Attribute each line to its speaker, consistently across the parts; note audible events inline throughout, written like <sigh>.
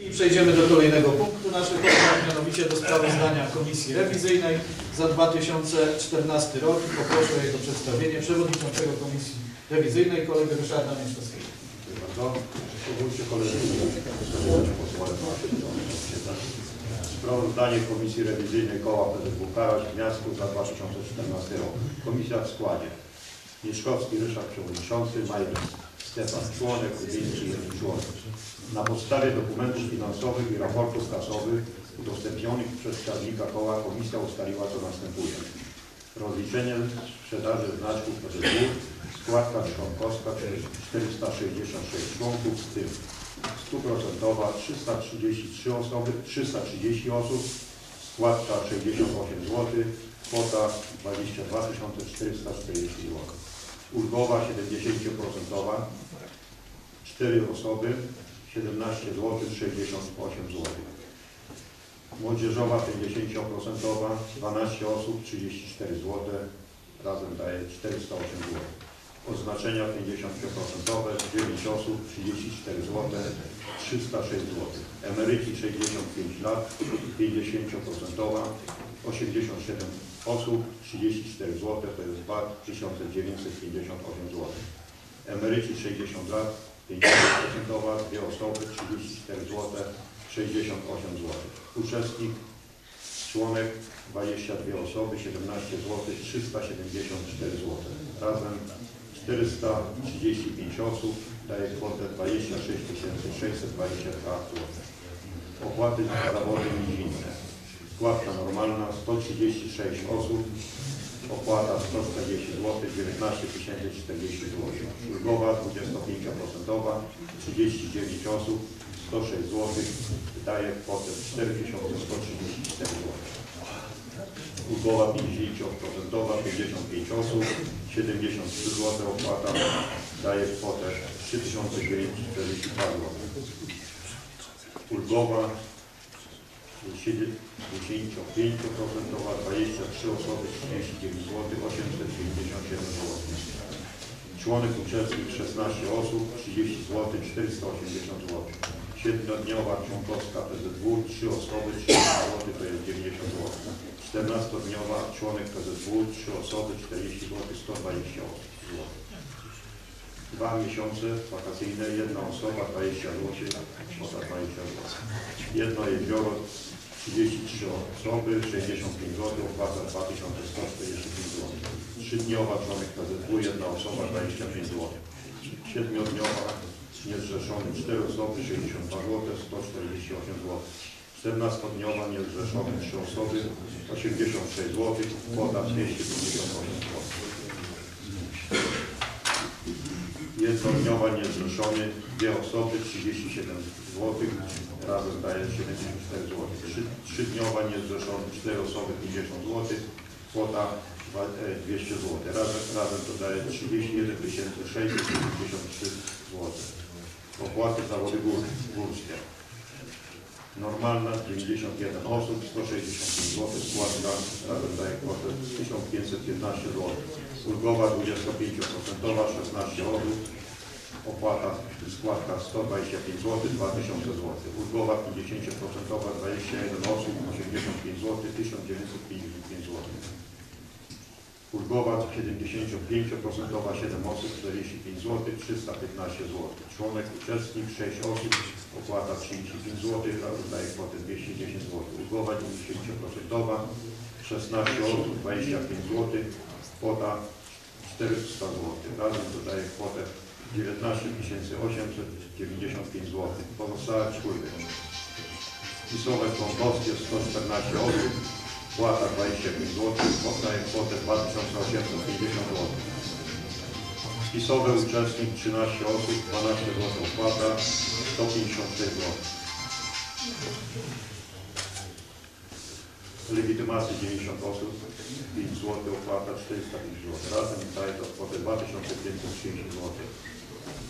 Speaker 1: I przejdziemy do kolejnego punktu naszych obrad, mianowicie do sprawozdania Komisji Rewizyjnej za 2014 rok. Poproszę o jego przedstawienie przewodniczącego Komisji Rewizyjnej, kolegę Ryszarda Mieszkowskiego.
Speaker 2: Sprawozdanie Komisji Rewizyjnej Koła PZW Karaś Gniazdu za 2014 rok. Komisja w składzie Mieszkowski Ryszard Przewodniczący, Major Stefan Członek, Rybinski jeden członek. Na podstawie dokumentów finansowych i raportów kasowych udostępnionych przez skarbnika koła komisja ustaliła co następuje. Rozliczenie sprzedaży znaczków PZW, składka członkowska 466 członków, w tym 100% 333 osoby, 330 osób, składka 68 zł, kwota 22 440 zł. Ulgowa 70%, 4 osoby, 17 zł 68 zł. Młodzieżowa 50%, 12 osób 34 zł, razem daje 408 zł. Oznaczenia 50%, 9 osób 34 zł, 306 zł. Emeryci 65 lat, 50%, 87 osób 34 zł, to jest 2958 zł. Emeryci 60 lat, 50%, dwie osoby 34 zł, 68 zł. Uczestnik, członek 22 osoby, 17 zł, 374 zł. Razem 435 osób daje kwotę 26 622 zł. Opłaty za zawody nizinne. Składka normalna 136 osób, opłata 140 zł, 19 040 zł. Ulgowa 25%, 39 osób, 106 zł, wydaje kwotę 4134 zł. Ulgowa 50%, 55 osób, 73 zł opłata, daje kwotę 3942 zł. Ulgowa 75%, 23 osoby, 39 zł, 897 zł. Członek uczestnik 16 osób, 30 zł, 480 zł. Siedmiodniowa członkowska PZW, 3 osoby, 30 zł, to jest 90 zł. 14-dniowa członek PZW, 3 osoby, 40 zł, 120 zł. Dwa miesiące wakacyjne, jedna osoba, 20 zł, kwota 20 zł. Jedno jezioro, 33 osoby, 65 zł, opłata 2145 zł. Trzydniowa członek PZW, jedna osoba, 25 zł. Siedmiodniowa niezrzeszony, 4 osoby, 62 zł, 148 zł. 14-dniowa niezrzeszone 3 osoby, 86 zł, kwota 258 zł. Jednodniowa niezrzeszony, dwie osoby, 37 zł, razem daje 74 zł. Trzy, trzydniowa niezrzeszony, 4 osoby, 50 zł, kwota dwa- e, 200 zł. Razem, razem to daje 31 673 zł. Opłaty za wody gór, górskie. Normalna 91 osób, 165 zł, składka razem daje kwotę 1515 zł. Ulgowa 25%, 16 osób, opłata składka 125 zł, 2000 zł. Ulgowa 50%, 21 osób, 85 zł, 1955 zł. Ulgowa 75%, 7 osób, 45 zł, 315 zł. Członek, uczestnik 6 osób, opłata 35 zł, daje kwotę 210 zł. Ulgowa 90%, 16 osób, 25 zł, kwota 400 zł. Razem to daje kwotę 19 895 zł. Pozostałe czwórkę. Spisowe członkowskie 114 osób, płata 25 zł, daje kwotę 2850 zł. Spisowy uczestnik 13 osób, 12 zł opłata, 156 zł. Legitymacji 90 osób, 5 zł opłata, 405 zł. Razem daje to kwotę 2530 zł.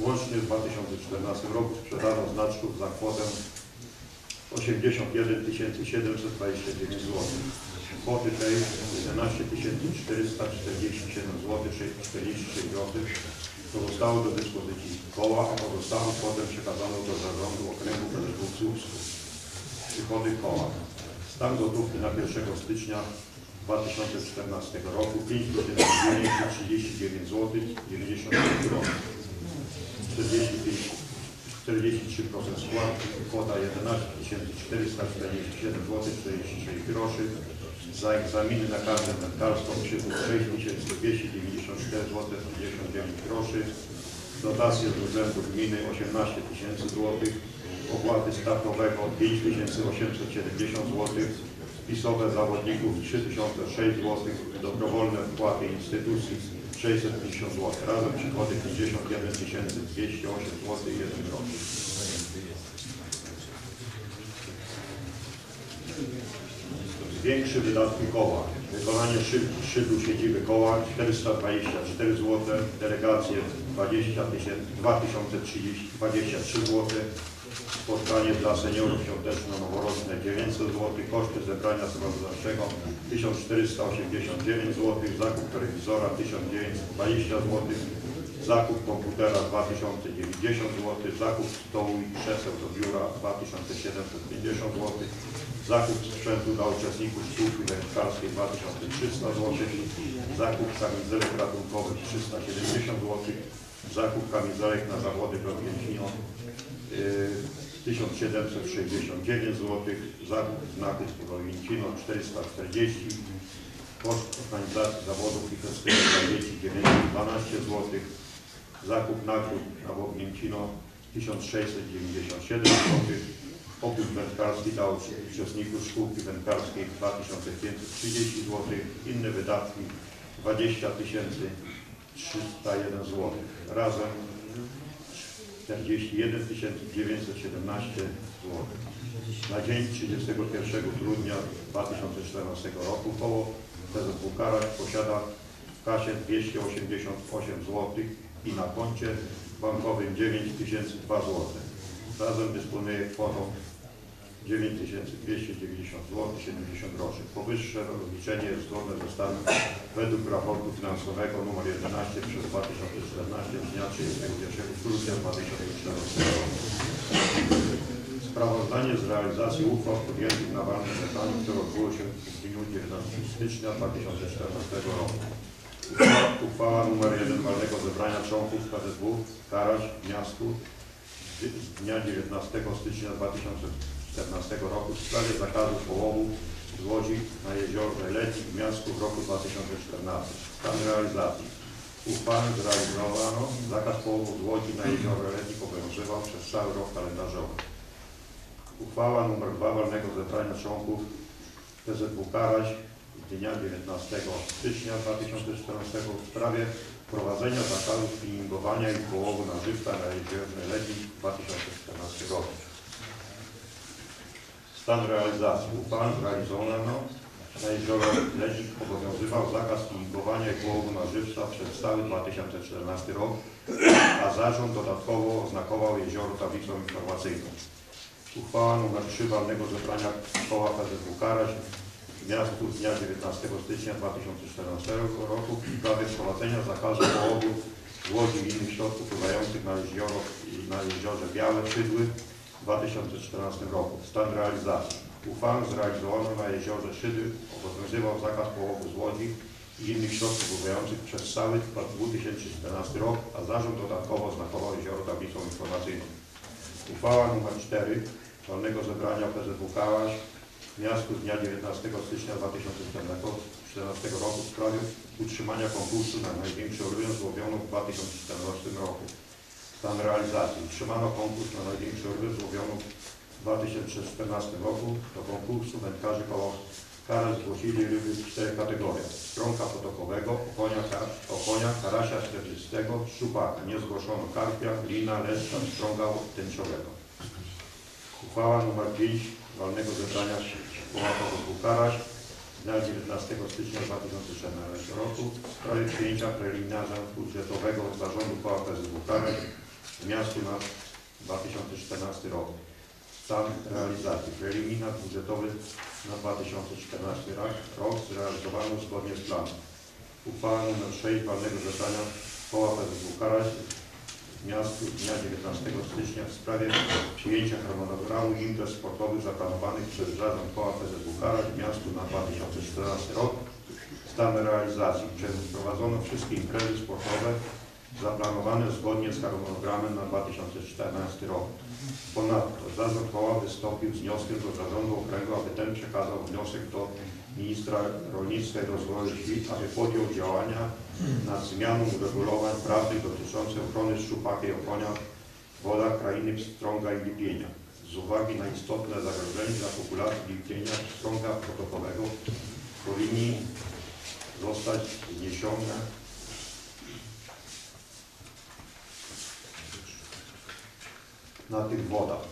Speaker 2: Łącznie w 2014 roku sprzedano znaczków za kwotę 81 729 zł. Kwoty tej 11 447 zł 46 zł Pozostało do dyspozycji koła, a pozostałą kwotę przekazano do zarządu okręgu PZW w Słupsku. Przychody koła. Stan gotówki na 1 stycznia 2014 roku 5 939 zł 95 groszy. 45 43% składki, kwota 11 447 zł 46 groszy. Za egzaminy na kartę wędkarską przychód 6 294 zł 59 groszy. Dotacje z urzędu gminy 18 tysięcy złotych. Opłaty stawowego 5 870 zł. Spisowe zawodników 3006 zł. Dobrowolne wpłaty instytucji 650 zł. Razem przychody 51 208 zł i 1 grosz. Zwiększy wydatki koła. Wykonanie szyb, szyblu siedziby koła 424 zł, delegacje 20 tysięcy, 2030, 23 zł, spotkanie dla seniorów świąteczno-noworoczne 900 zł, koszty zebrania sprawozdawczego 1489 zł, zakup telewizora 1920 zł, zakup komputera 2090 zł, zakup stołu i krzeseł do biura 2750 zł, zakup sprzętu dla uczestników szkółki wędkarskiej 2300 zł, zakup kamizelek ratunkowych 370 zł, zakup kamizelek na zawody Grobięcino y, 1769 zł, zakup znaków Grobięcino 440 koszt organizacji zawodów i festynów dla dzieci 912 zł, zakup nagród na Bognięcino 1697 zł, Opór wędkarski dla uczestników szkółki wędkarskiej 2530 zł, inne wydatki 20 301 zł. Razem 41 917 zł. Na dzień 31 grudnia 2014 roku koło PZW Karaś posiada w kasie 288 zł i na koncie bankowym 9002 zł. Razem dysponuje kwotą 9290 zł 70 groszy. Powyższe rozliczenie jest zgodne ze stanem według raportu finansowego nr 11 przez 2014 z dnia 31 grudnia 2014 roku. Sprawozdanie z realizacji uchwał podjętych na walnym zebraniu, które odbyło się w dniu 19 stycznia 2014 roku. Uchwała, uchwała nr 1 walnego zebrania członków PZW Karaś miastu z dnia 19 stycznia 2014 roku w sprawie zakazu połowu z łodzi na jeziorze Leci w miastu w roku 2014. Stan realizacji. Uchwałę zrealizowano. Zakaz połowu z łodzi na jeziorze Leci obowiązywał przez cały rok kalendarzowy. Uchwała nr 2 walnego zebrania członków PZW Karaś z dnia 19 stycznia 2014 w sprawie wprowadzenia zakazu spinningowania i połowu na żywca na jeziorze Leci w 2014 roku. Stan realizacji. Uchwałę jeziorze Leci obowiązywał zakaz spinningowania i połowu na żywca przez cały 2014 rok, a zarząd dodatkowo oznakował jezioro tablicą informacyjną. Uchwała nr 3 walnego zebrania koła PZW Karaś w miastu z dnia 19 stycznia 2014 roku w sprawie wprowadzenia zakazu połowu łodzi i innych środków pływających na na jeziorze Białe Szydły 2014 roku. Stan realizacji. Uchwałę zrealizowano na jeziorze Szydły obowiązywał zakaz połowu z łodzi i innych środków pływających przez cały 2014 rok, a zarząd dodatkowo oznakował jezioro tablicą informacyjną. Uchwała nr 4 walnego zebrania PZW Kałaś w miastu z dnia 19 stycznia 2014 roku w sprawie utrzymania konkursu na największą rybę złowioną w 2014 roku. Stan realizacji. Utrzymano konkurs na największą rybę złowioną w 2014 roku. Do konkursu wędkarzy koło Karaś zgłosili ryby w czterech kategoriach. Stronka potokowego, okonia, kar- okonia karasia czterdzistego, szczupaka. Nie zgłoszono karpia, lina, leszcza, strąga tęczowego. Uchwała nr 5 walnego zebrania koła PZW Karaś dnia 19 stycznia 2014 roku w sprawie przyjęcia preliminarza budżetowego zarządu koła PZW Karaś w miastu na 2014 rok. Stan realizacji. Preliminarz budżetowy na 2014 rok, rok zrealizowano zgodnie z planem. Uchwała nr 6 walnego zebrania koła PZW Karaś miastu dnia 19 stycznia w sprawie przyjęcia harmonogramu imprez sportowych zaplanowanych przez Zarząd Koła PZW Karaś miastu na 2014 rok. Stan realizacji. Przeprowadzono wszystkie imprezy sportowe zaplanowane zgodnie z harmonogramem na 2014 rok. Ponadto Zarząd Koła wystąpił z wnioskiem do Zarządu Okręgu, aby ten przekazał wniosek do Ministra Rolnictwa i Rozwoju Wsi, aby podjął działania nad zmianą uregulowań prawnych dotyczących ochrony szczupaka i okonia w wodach krainy Pstrąga i Lipienia. Z uwagi na istotne zagrożenie dla populacji Lipienia Pstrąga protokowego powinni zostać zniesione na tych wodach.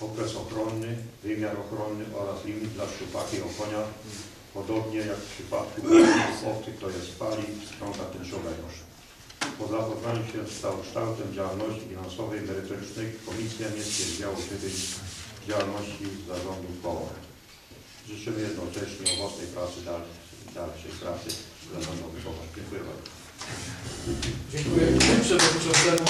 Speaker 2: Okres ochronny, wymiar ochronny oraz limit dla szczupaka i okonia, podobnie jak w przypadku <coughs> obcych, to jest pali strąga tęczowego. Po zapoznaniu się z kształtem działalności finansowej i merytorycznej Komisja nie stwierdziła uchybień w działalności zarządu koła. Życzymy jednocześnie owocnej pracy, dalszej, dalszej pracy zarządowi koła. Dziękuję bardzo.
Speaker 1: Dziękuję przewodniczącemu.